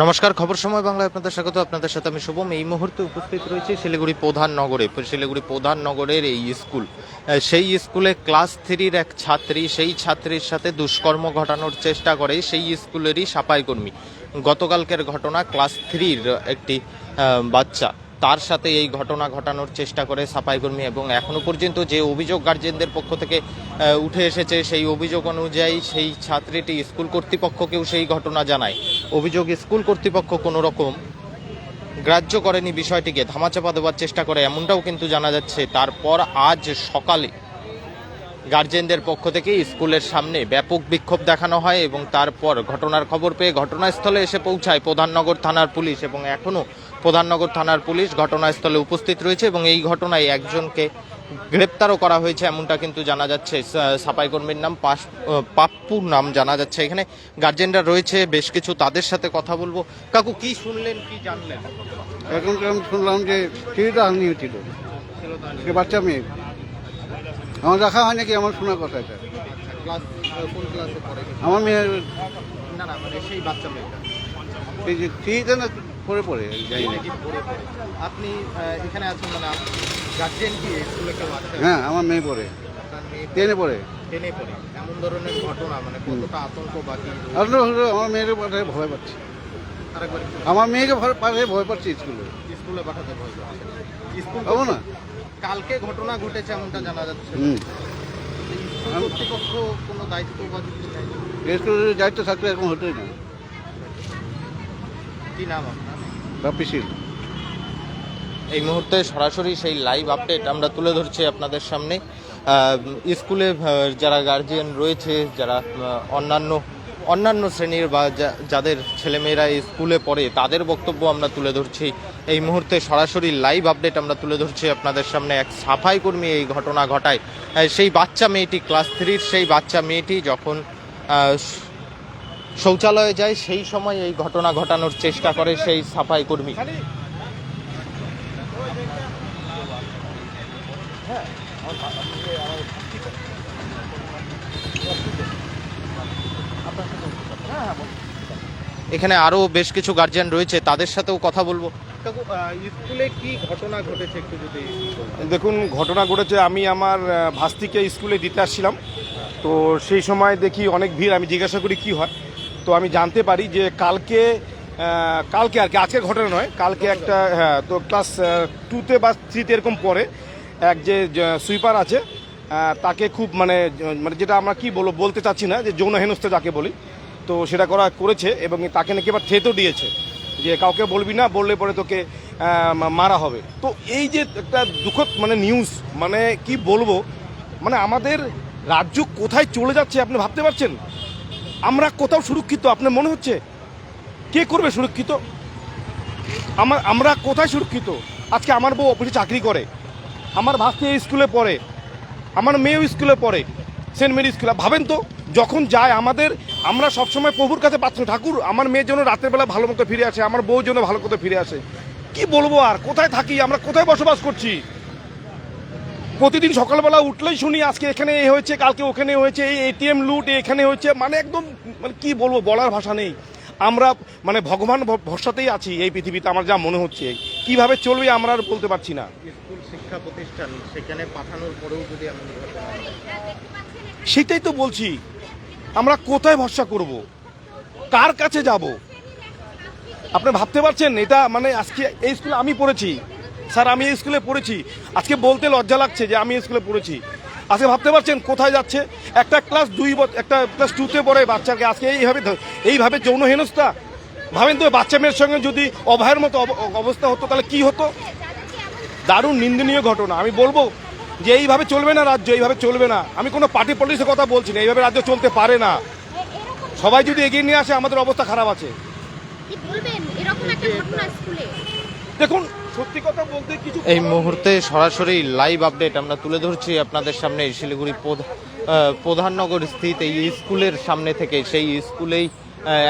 নমস্কার, খবর সময় বাংলায় আপনাদের স্বাগত। আপনাদের সাথে আমি শুভম। এই মুহূর্তে উপস্থিত রয়েছে শিলিগুড়ি প্রধান নগরে, শিলিগুড়ি প্রধান নগরের এই স্কুল। সেই স্কুলে ক্লাস থ্রির এক ছাত্রী, সেই ছাত্রীর সাথে দুষ্কর্ম ঘটানোর চেষ্টা করে সেই স্কুলেরই সাপাই কর্মী। গতকালকের ঘটনা ক্লাস থ্রির একটি বাচ্চা। তার সাথে এই ঘটনা ঘটানোর চেষ্টা করে সাফাইকর্মী এবং এখনও পর্যন্ত যে অভিযোগ গার্জেনদের পক্ষ থেকে উঠে এসেছে, সেই অভিযোগ অনুযায়ী সেই ছাত্রীটি স্কুল কর্তৃপক্ষকেও সেই ঘটনা জানায়। অভিযোগ স্কুল কর্তৃপক্ষ কোনো রকম গ্রাহ্য করেনি বিষয়টিকে, ধামাচাপা দেওয়ার চেষ্টা করে এমনটাও কিন্তু জানা যাচ্ছে। তারপর আজ সকালে গার্জেনদের পক্ষ থেকে স্কুলের সামনে ব্যাপক বিক্ষোভ দেখানো হয় এবং তারপর ঘটনার খবর পেয়ে ঘটনাস্থলে এসে পৌঁছায় প্রধাননগর থানার পুলিশ এবং এখনও প্রধাননগর থানার পুলিশ ঘটনাস্থলে উপস্থিত রয়েছে এবং এই ঘটনায় একজনকে গ্রেপ্তারও করা হয়েছে এমনটা কিন্তু জানা যাচ্ছে। সা- সাফাই কর্মীর নাম পাশ পাপ্পুর নাম জানা যাচ্ছে। এখানে গার্জেনরা রয়েছে বেশ কিছু তাদের সাথে কথা বলব। কাকু কি শুনলেন কি জানলেন? এখন শুনলাম যে ছেলেটা হানি হয়েছিল। সে বাচ্চা মেয়ে। আমার রাখা হয় নাকি আমার শোনা কথা এটা। আমার মেয়ে না না মানে সেই বাচ্চা মেয়েটা। এই যে ছেলেটা না পরে পড়ে যাই না আপনি এখানে আছেন মানে গার্জেন কি? স্কুলে কেউ আছে। হ্যাঁ আমার মেয়ে পড়ে। টেনে পড়ে। টেনে পড়ে। এমন ধরনের ঘটনা মানে কতটা আতঙ্ক বাকি আসলে আমার মেয়ের পাঠায় ভয় পাচ্ছি। আমার মেয়েকে ভয় পাঠায় ভয় পাচ্ছি স্কুলে। স্কুলে পাঠাতে ভয় পাচ্ছে স্কুল পাবো না। কালকে ঘটনা ঘটেছে এমনটা জানা যাচ্ছে কর্তৃপক্ষ কোনো দায়িত্ব বা কিছু দায়িত্ব থাকলে এখন হতোই না। কি নাম আপনার? রাপিসিল এই মুহূর্তে সরাসরি সেই লাইভ আপডেট আমরা তুলে ধরছি আপনাদের সামনে। স্কুলে যারা গার্জিয়ান রয়েছে, যারা অন্যান্য অন্যান্য শ্রেণির বা যাদের ছেলেমেয়েরা স্কুলে পড়ে, তাদের বক্তব্য আমরা তুলে ধরছি। এই মুহূর্তে সরাসরি লাইভ আপডেট আমরা তুলে ধরছি আপনাদের সামনে। এক সাফাই কর্মী এই ঘটনা ঘটায়। সেই বাচ্চা মেয়েটি ক্লাস থ্রির সেই বাচ্চা মেয়েটি যখন শৌচালয়ে যায় সেই সময় এই ঘটনা ঘটানোর চেষ্টা করে সেই সাফাই কর্মী। এখানে আরও বেশ কিছু গার্জিয়ান রয়েছে তাদের সাথেও কথা বলব। স্কুলে কি ঘটনা ঘটেছে একটু যদি দেখুন ঘটনা ঘটেছে আমি আমার ভাস্তিকে স্কুলে দিতে আসছিলাম। তো সেই সময় দেখি অনেক ভিড় আমি জিজ্ঞাসা করি কি হয়? তো আমি জানতে পারি যে কালকে কালকে আর কি, আজকের ঘটনা নয়, কালকে একটা হ্যাঁ তো ক্লাস টুতে বা থ্রিতে এরকম পরে এক যে সুইপার আছে তাকে খুব মানে মানে যেটা আমরা কি বলব, বলতে চাচ্ছি না, যে যৌন হেনস্থা যাকে বলি, তো সেটা করা করেছে এবং তাকে নাকি এবার থেতও দিয়েছে, যে কাউকে বলবি না, বললে পরে তোকে মারা হবে। তো এই যে একটা দুঃখদ মানে নিউজ মানে কি বলব মানে আমাদের রাজ্য কোথায় চলে যাচ্ছে, আপনি ভাবতে পারছেন? আমরা কোথাও সুরক্ষিত, আপনার মনে হচ্ছে? কে করবে সুরক্ষিত? আমার, আমরা কোথায় সুরক্ষিত? আজকে আমার বউ অফিসে চাকরি করে। আমার ভাস্তি স্কুলে পড়ে। আমার মেয়েও স্কুলে পড়ে। সেন্ট মেরি স্কুলে। ভাবেন তো, যখন যায় আমাদের, আমরা সবসময় প্রভুর কাছে প্রার্থনা, ঠাকুর, আমার মেয়ের জন্য রাতের বেলা ভালো মতো ফিরে আসে, আমার বউ জন্য ভালো মতো ফিরে আসে। কি বলব আর? কোথায় থাকি? আমরা কোথায় বসবাস করছি? প্রতিদিন সকালবেলা উঠলেই শুনি আজকে এখানে এ হয়েছে কালকে ওখানে হয়েছে এই এটিএম লুট এখানে হয়েছে মানে একদম মানে কী বলব বলার ভাষা নেই। আমরা মানে ভগবান ভরসাতেই আছি এই পৃথিবীতে আমার যা মনে হচ্ছে। কীভাবে চলবে আমরা আর বলতে পারছি না। স্কুল শিক্ষা প্রতিষ্ঠান সেখানে পাঠানোর পরেও যদি এমন ঘটনা। সেটাই তো বলছি। আমরা কোথায় ভরসা করব? কার কাছে যাব? আপনি ভাবতে পারছেন এটা মানে আজকে এই স্কুলে আমি পড়েছি। স্যার আমি এই স্কুলে পড়েছি। আজকে বলতে লজ্জা লাগছে যে আমি এই স্কুলে পড়েছি। আজকে ভাবতে পারছেন কোথায় যাচ্ছে? একটা ক্লাস দুই বছর একটা ক্লাস টুতে পড়ে বাচ্চাকে আজকে এইভাবে এইভাবে যৌন হেনস্থা? ভাবেন তো বাচ্চা মেয়ের সঙ্গে যদি অভয়ের মতো অব- অবস্থা হতো তাহলে কি হতো? দারুণ নিন্দনীয় ঘটনা। আমি বলব যে এইভাবে চলবে না রাজ্য এইভাবে চলবে না। আমি কোনো পার্টি পলিটিক্সের কথা বলছি না এইভাবে রাজ্য চলতে পারে না। সবাই যদি এগিয়ে নিয়ে আসে আমাদের অবস্থা খারাপ আছে। দেখুন সত্যি কথা বলতে কিছু এই মুহূর্তে সরাসরি লাইভ আপডেট আমরা তুলে ধরছি আপনাদের সামনে শিলিগুড়ি প্রধাননগর স্থিত এই স্কুলের সামনে থেকে। সেই স্কুলেই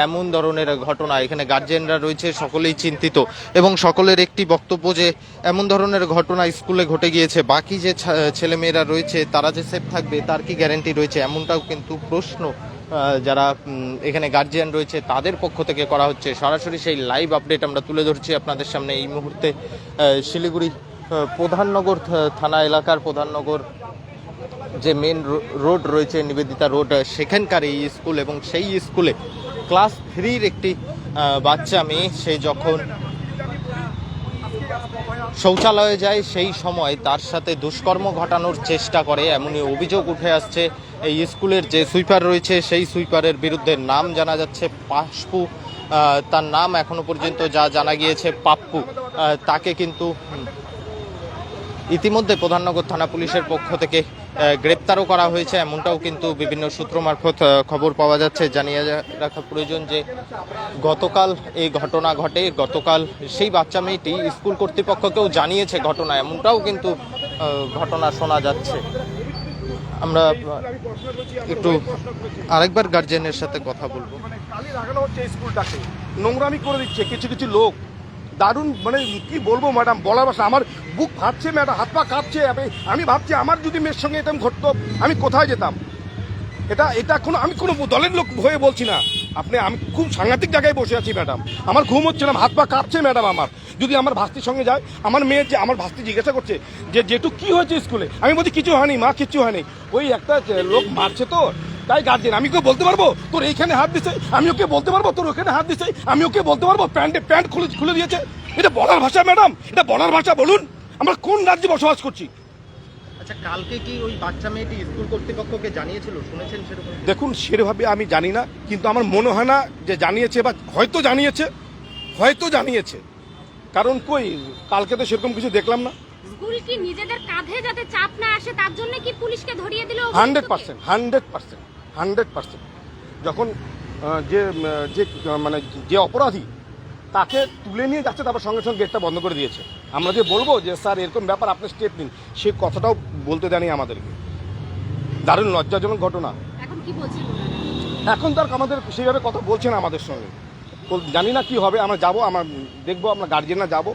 এমন ধরনের ঘটনা। এখানে গার্জেনরা রয়েছে সকলেই চিন্তিত। এবং সকলের একটি বক্তব্য যে এমন ধরনের ঘটনা স্কুলে ঘটে গিয়েছে। বাকি যে ছেলেমেয়েরা রয়েছে তারা যে সেফ থাকবে তার কি গ্যারেন্টি রয়েছে? এমনটাও কিন্তু প্রশ্ন যারা এখানে গার্জিয়ান রয়েছে, তাদের পক্ষ থেকে করা হচ্ছে। সরাসরি সেই লাইভ আপডেট আমরা তুলে ধরছি আপনাদের সামনে এই মুহূর্তে। শিলিগুড়ি প্রধাননগর থানা এলাকার প্রধাননগর যে মেন রোড রয়েছে, নিবেদিতা রোড সেখানকার এই স্কুল এবং সেই স্কুলে ক্লাস থ্রির একটি বাচ্চা মেয়ে, সে যখন শৌচালয়ে যায়, সেই সময় তার সাথে দুষ্কর্ম ঘটানোর চেষ্টা করে, এমনই অভিযোগ উঠে আসছে। এই স্কুলের যে সুইপার রয়েছে, সেই সুইপারের বিরুদ্ধে নাম জানা যাচ্ছে পাশপু তার নাম এখনও পর্যন্ত যা জানা গিয়েছে, পাপ্পু। তাকে কিন্তু ইতিমধ্যে প্রধাননগর থানা পুলিশের পক্ষ থেকে গ্রেপ্তারও করা হয়েছে। এমনটাও কিন্তু বিভিন্ন সূত্র মারফত খবর পাওয়া যাচ্ছে। জানিয়ে রাখা প্রয়োজন যে, গতকাল এই ঘটনা ঘটে। গতকাল সেই বাচ্চা মেয়েটি স্কুল কর্তৃপক্ষকেও জানিয়েছে ঘটনা। এমনটাও কিন্তু ঘটনা শোনা যাচ্ছে। আমরা একটু আরেকবার গার্জেনের সাথে কথা বলব। স্কুলটাকে। নোংরামি করে দিচ্ছে কিছু কিছু লোক। দারুণ মানে কি বলব ম্যাডাম বলার ভাষা। আমার বুক ফাটছে ম্যাডাম হাত পা কাঁপছে। আমি- ভাবছি আমার যদি মেয়ের সঙ্গে এরকম ঘটতো, আমি কোথায় যেতাম? এটা এটা কোনো, আমি কোনো দলের লোক হয়ে বলছি না। আপনি, আমি খুব সাংঘাতিক জায়গায় বসে আছি ম্যাডাম আমার ঘুম হচ্ছে না, হাত পা কাঁপছে ম্যাডাম আমার। যদি আমার ভাস্তির সঙ্গে যায় আমার মেয়ে যে আমার ভাস্তি জিজ্ঞাসা করছে যে যেটু কি হয়েছে স্কুলে? আমি বলছি কিছু হয়নি মা কিছু হয়নি। ওই একটা লোক মারছে তো তাই গার্জেন আমি ওকে বলতে পারব? তোর এইখানে হাত দিছে আমি ওকে বলতে পারব? তোর ওখানে হাত দিছে আমি ওকে বলতে পারব? প্যান্টে প্যান্ট খুলে খুলে দিয়েছে। এটা বলার ভাষা ম্যাডাম এটা বলার ভাষা বলুন। আমরা কোন রাজ্যে বসবাস করছি? আচ্ছা কালকে কি ওই বাচ্চা মেয়েটি স্কুল কর্তৃপক্ষকে জানিয়েছিল? শুনেছেন সেরকম দেখুন সেভাবে আমি জানি না কিন্তু আমার মনে হয় না যে জানিয়েছে বা হয়তো জানিয়েছে হয়তো জানিয়েছে। কারণ কই? কালকে তো সেরকম কিছু দেখলাম না। স্কুল কি নিজেদের কাঁধে যাতে চাপ না আসে তার জন্য কি পুলিশকে ধরিয়ে দিল hundred percent hundred percent hundred percent. যখন যে যে মানে যে অপরাধী তাকে তুলে নিয়ে যাচ্ছে তারপর সঙ্গে সঙ্গে গেটটা বন্ধ করে দিয়েছে। আমরা যে বলব যে স্যার এরকম ব্যাপার আপনি স্টেপ নিন। সে কথাটাও বলতে দেয়নি আমাদেরকে। দারুণ লজ্জাজনক ঘটনা। এখন কি বলছেন এখন আমাদের সেইভাবে কথা বলছে না আমাদের সঙ্গে। জানি না কি হবে আমরা যাব আমরা দেখব আমরা গার্জেনরা যাব।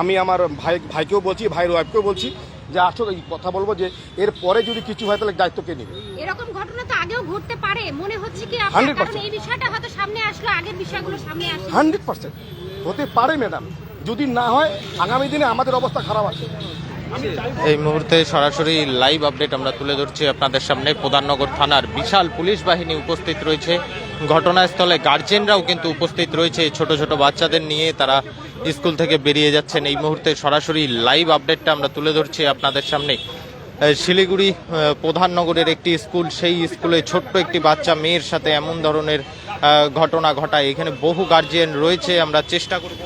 আমি আমার ভাই ভাইকেও বলছি ভাইয়ের ওয়াইফকেও বলছি যে আসলে এই কথা বলব যে এর পরে যদি কিছু হয় তাহলে দায়িত্ব কে নেবে? এরকম ঘটনা তো আগেও ঘটতে পারে মনে হচ্ছে কি আপনার কারণ এই বিষয়টা হয়তো সামনে আসলো আগের বিষয়গুলো সামনে আসে হান্ড্রেড পার্সেন্ট। হতে পারে ম্যাডাম যদি না হয় আগামী দিনে আমাদের অবস্থা খারাপ আছে। এই মুহূর্তে সরাসরি লাইভ আপডেট আমরা তুলে ধরছি আপনাদের সামনে। প্রধাননগর থানার বিশাল পুলিশ বাহিনী উপস্থিত রয়েছে। ঘটনাস্থলে গার্জেনরাও কিন্তু উপস্থিত রয়েছে ছোট ছোট বাচ্চাদের নিয়ে তারা স্কুল থেকে বেরিয়ে যাচ্ছেন এই মুহূর্তে সরাসরি লাইভ আপডেটটা আমরা তুলে ধরছি আপনাদের সামনে শিলিগুড়ি আহ, প্রধাননগরের একটি স্কুল সেই স্কুলে ছোট্ট একটি বাচ্চা মেয়ের সাথে এমন ধরনের ঘটনা ঘটায় এখানে বহু গার্জিয়ান রয়েছে আমরা চেষ্টা করব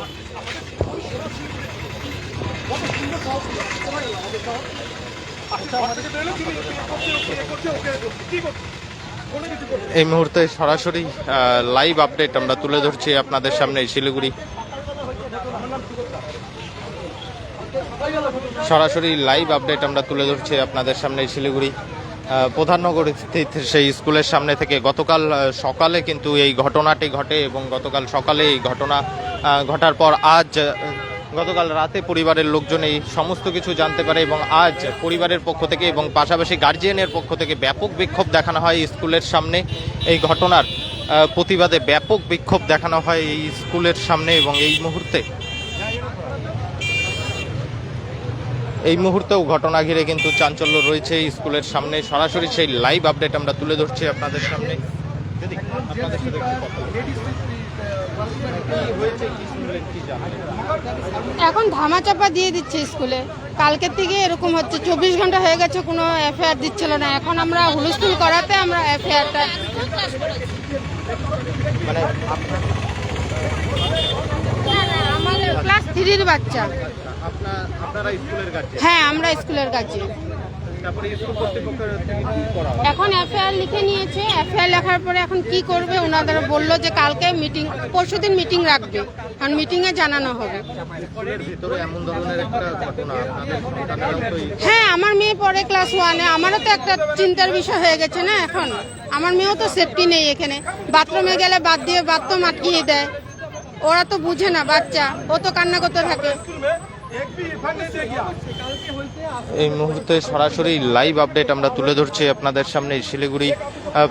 এই মুহূর্তে সরাসরি লাইভ আপডেট আমরা তুলে ধরছি আপনাদের সামনে শিলিগুড়ি। সরাসরি লাইভ আপডেট আমরা তুলে ধরছি আপনাদের সামনে শিলিগুড়ি। প্রধাননগর স্থিত সেই স্কুলের সামনে থেকে গতকাল সকালে কিন্তু এই ঘটনাটি ঘটে এবং গতকাল সকালে এই ঘটনা ঘটার পর আজ গতকাল রাতে পরিবারের লোকজন এই সমস্ত কিছু জানতে পারে এবং আজ পরিবারের পক্ষ থেকে এবং পাশাপাশি গার্জিয়ানের পক্ষ থেকে ব্যাপক বিক্ষোভ দেখানো হয় স্কুলের সামনে। এই ঘটনার প্রতিবাদে ব্যাপক বিক্ষোভ দেখানো হয় এই স্কুলের সামনে এবং এই মুহূর্তে। এই মুহূর্তেও ঘটনা ঘিরে কিন্তু চাঞ্চল্য রয়েছে স্কুলের সামনে। সরাসরি সেই লাইভ আপডেট আমরা তুলে ধরছি আপনাদের সামনে। আপনাদের সাথে এখন ধামাচাপা দিয়ে দিচ্ছে স্কুলে। কালকের থেকে এরকম হচ্ছে চব্বিশ ঘণ্টা হয়ে গেছে কোনো এফআইআর দিচ্ছিল না। এখন আমরা হুলস্থুল করাতে আমরা এফআইআরটা মানে আমাদের ক্লাস থ্রির বাচ্চা। হ্যাঁ আমরা স্কুলের কাছে এখন এফআইআর লিখে নিয়েছে। এফআইআর লেখার পরে এখন কি করবে ওনাদের বলল যে কালকে মিটিং পরশুদিন মিটিং রাখবে। আর মিটিংয়ে জানানো হবে। হ্যাঁ আমার মেয়ে পরে ক্লাস ওয়ানে আমারও তো একটা চিন্তার বিষয় হয়ে গেছে না এখন। আমার মেয়েও তো সেফটি নেই এখানে। বাথরুমে গেলে বাদ দিয়ে বাথরুম আটকিয়ে দেয়। ওরা তো বুঝে না বাচ্চা। ও তো কান্না করতে থাকে। এই মুহূর্তে সরাসরি লাইভ আপডেট আমরা তুলে ধরছি আপনাদের সামনে শিলিগুড়ি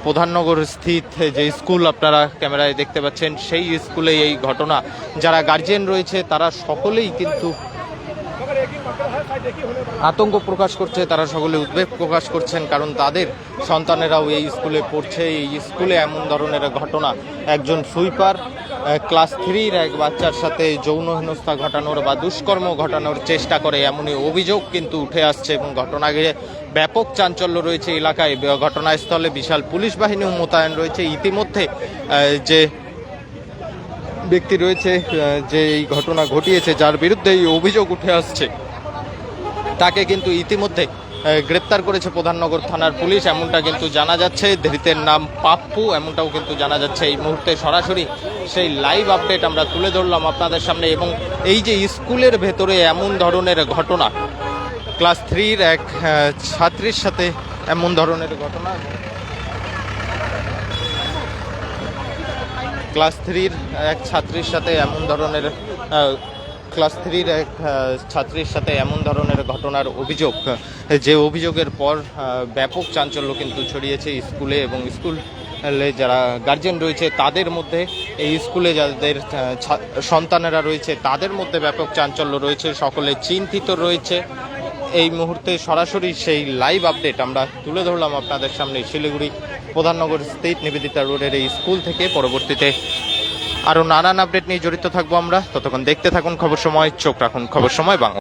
প্রধাননগর স্থিত যে স্কুল আপনারা ক্যামেরায় দেখতে পাচ্ছেন, সেই স্কুলে এই ঘটনা। যারা গার্জিয়ান রয়েছে, তারা সকলেই কিন্তু আতঙ্ক প্রকাশ করছে, তারা সকলে উদ্বেগ প্রকাশ করছেন, কারণ তাদের সন্তানেরাও এই স্কুলে পড়ছে। এই স্কুলে এমন ধরনের ঘটনা। একজন সুইপার ক্লাস থ্রির এক বাচ্চার সাথে যৌন হেনস্থা ঘটানোর বা দুষ্কর্ম ঘটানোর চেষ্টা করে এমনই অভিযোগ কিন্তু উঠে আসছে এবং ঘটনা ঘিরে ব্যাপক চাঞ্চল্য রয়েছে এলাকায়। ঘটনাস্থলে বিশাল পুলিশ বাহিনীও মোতায়েন রয়েছে। ইতিমধ্যে যে ব্যক্তি রয়েছে যে এই ঘটনা ঘটিয়েছে, যার বিরুদ্ধে এই অভিযোগ উঠে আসছে, তাকে কিন্তু ইতিমধ্যে গ্রেপ্তার করেছে প্রধাননগর থানার পুলিশ, এমনটা কিন্তু জানা যাচ্ছে। ধৃতের নাম পাপ্পু, এমনটাও কিন্তু জানা যাচ্ছে। এই মুহূর্তে সরাসরি সেই লাইভ আপডেট আমরা তুলে ধরলাম আপনাদের সামনে। এবং এই যে স্কুলের ভেতরে এমন ধরনের ঘটনা, ক্লাস থ্রির এক ছাত্রীর সাথে এমন ধরনের ঘটনা। ক্লাস থ্রির এক ছাত্রীর সাথে এমন ধরনের ক্লাস থ্রির এক ছাত্রীর সাথে এমন ধরনের ঘটনার অভিযোগ, যে অভিযোগের পর ব্যাপক চাঞ্চল্য কিন্তু ছড়িয়েছে স্কুলে এবং স্কুল যারা গার্জেন রয়েছে তাদের মধ্যে। এই স্কুলে যাদের সন্তানেরা রয়েছে তাদের মধ্যে ব্যাপক চাঞ্চল্য রয়েছে, সকলে চিন্তিত রয়েছে। এই মুহূর্তে সরাসরি সেই লাইভ আপডেট আমরা তুলে ধরলাম আপনাদের সামনে শিলিগুড়ি প্রধাননগর স্থিত নিবেদিতা রোডের এই স্কুল থেকে। পরবর্তীতে আরও নানান আপডেট নিয়ে জড়িত থাকব আমরা। ততক্ষণ দেখতে থাকুন খবর সময়, চোখ রাখুন খবর সময়, বাংলা।